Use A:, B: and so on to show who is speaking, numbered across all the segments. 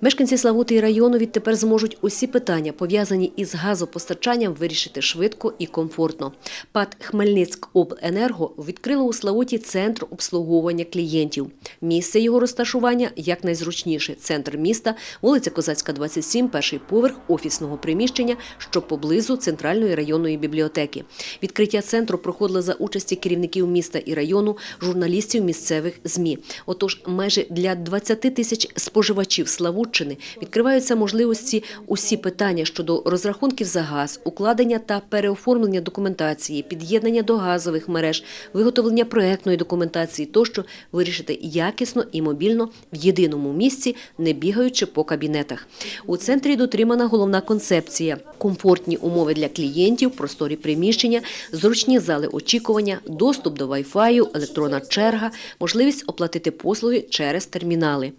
A: Мешканці Славути району відтепер зможуть усі питання, пов'язані із газопостачанням, вирішити швидко і комфортно. ПАД Хмельницькобленерго відкрило у Славуті центр обслуговування клієнтів. Місце його розташування якнайзручніше. Центр міста, вулиця Козацька, 27, перший поверх офісного приміщення, що поблизу центральної районної бібліотеки. Відкриття центру проходило за участі керівників міста і району, журналістів місцевих ЗМІ. Отож, майже для 20 тисяч споживачів Славутчини відкриваються можливості усі питання щодо розрахунків за газ, укладення та переоформлення документації, під'єднання до газових мереж, виготовлення проектної документації тощо вирішити якісно і мобільно в єдиному місці, не бігаючи по кабінетах. У центрі дотримана головна концепція: комфортні умови для клієнтів, просторі приміщення, зручні зали очікування, доступ до Wi-Fi, електронна черга, можливість оплатити послуги через термінали.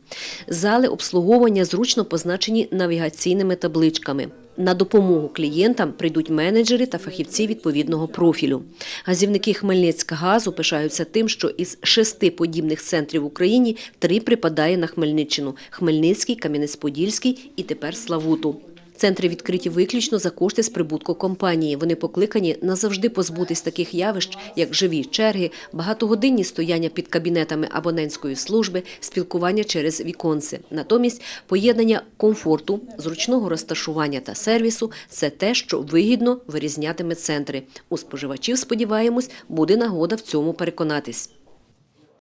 A: Зали обслуговування зручно позначені навігаційними табличками. На допомогу клієнтам прийдуть менеджери та фахівці відповідного профілю. Газівники Хмельницькгазу пишаються тим, що із шести подібних центрів в Україні три припадає на Хмельниччину – Хмельницький, Кам'янець-Подільський і тепер Славуту. Центри відкриті виключно за кошти з прибутку компанії. Вони покликані назавжди позбутись таких явищ, як живі черги, багатогодинні стояння під кабінетами абонентської служби, спілкування через віконці. Натомість поєднання комфорту, зручного розташування та сервісу це те, що вигідно вирізнятиме центри. У споживачів, сподіваємось, буде нагода в цьому переконатись.